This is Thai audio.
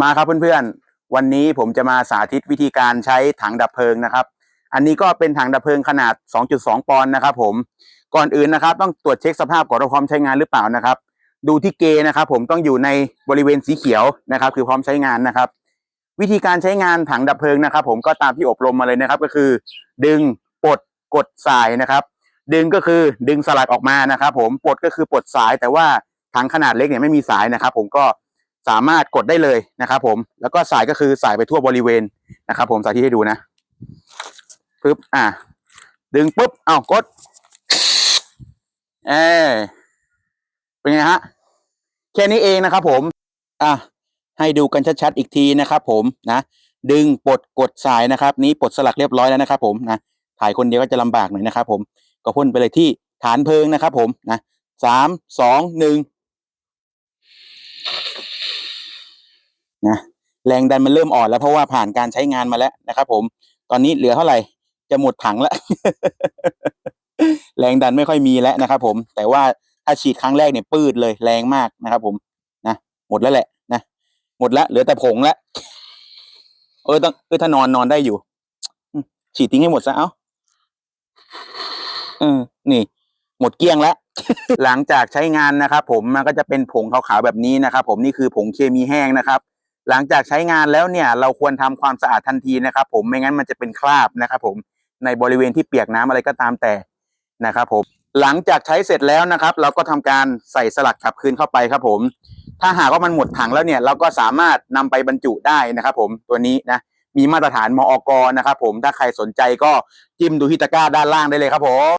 มาครับเพื่อนๆ วันนี้ผมจะมาสาธิตวิธีการใช้ถังดับเพลิงนะครับ อันนี้ก็เป็นถังดับเพลิงขนาด 2.2 ปอนด์นะครับผม ก่อนอื่นนะครับ ต้องตรวจเช็คสภาพก่อนว่าพร้อมใช้งานหรือเปล่านะครับ ดูที่เกนะครับผมต้องอยู่ในบริเวณสีเขียวนะครับ คือพร้อมใช้งานนะครับ วิธีการใช้งานถังดับเพลิงนะครับ ผมก็ตามที่อบรมมาเลยนะครับ ก็คือ ดึงปลดกดสายนะครับ ดึงก็คือดึงสลักออกมานะครับ ผมปลดก็คือปลดสายแต่ว่าถังขนาดเล็กเนี่ยไม่มีสายนะครับ ผมก็ สามารถกดได้เลยนะครับผมแล้วก็สายก็คือสายไปทั่วบริเวณนะครับ ผมสาธิตให้ดูนะปึ๊บอะดึงปุ๊บเอ้ากดเออเป็นไงฮะแค่นี้เองนะครับผมอะให้ดูกันชัดๆอีกทีนะครับ ผมนะดึงปลดกดสายนะครับ นี้ปลดสลักเรียบร้อยแล้วนะครับ ผมนะถ่ายคนเดียวก็จะลำบากหน่อยนะครับ ผมก็พ่นไปเลยที่ฐานเพลิงนะครับ ผมนะสามสองหนึ่ง นะแรงดันมันเริ่มอ่อนแล้วเพราะว่าผ่านการใช้งานมาแล้วนะครับ ผม ตอนนี้เหลือเท่าไหร่ จะหมดถังแล้ว แรงดันไม่ค่อยมีแล้วนะครับ ผม แต่ว่าถ้าฉีดครั้งแรกเนี่ยปืดเลยแรงมากนะครับ ผมนะหมดแล้วแหละนะหมดแล้วเหลือแต่ผงแล้วเออต้องเออถ้านอนนอนได้อยู่ฉีดทิ้งให้หมดซะเอ้าเออนี่ หมดเกลี้ยงแล้วหลังจากใช้งานนะครับ ผมมันก็จะเป็นผงขาวๆแบบนี้นะครับ ผมนี่คือผงเคมีแห้งนะครับ หลังจากใช้งานแล้วเนี่ยเราควรทำความสะอาดทันทีนะครับผมไม่งั้นมันจะเป็นคราบนะครับผมในบริเวณที่เปียกน้ำอะไรก็ตามแต่นะครับผมหลังจากใช้เสร็จแล้วนะครับ เราก็ทำการใส่สลักกลับคืนเข้าไปครับผม ถ้าหากว่ามันหมดถังแล้วเนี่ย เราก็สามารถนำไปบรรจุได้นะครับผมตัวนี้นะมีมาตรฐานมอกนะครับผมถ้าใครสนใจก็จิ้มดูที่ตะกร้าด้านล่างได้เลยครับผม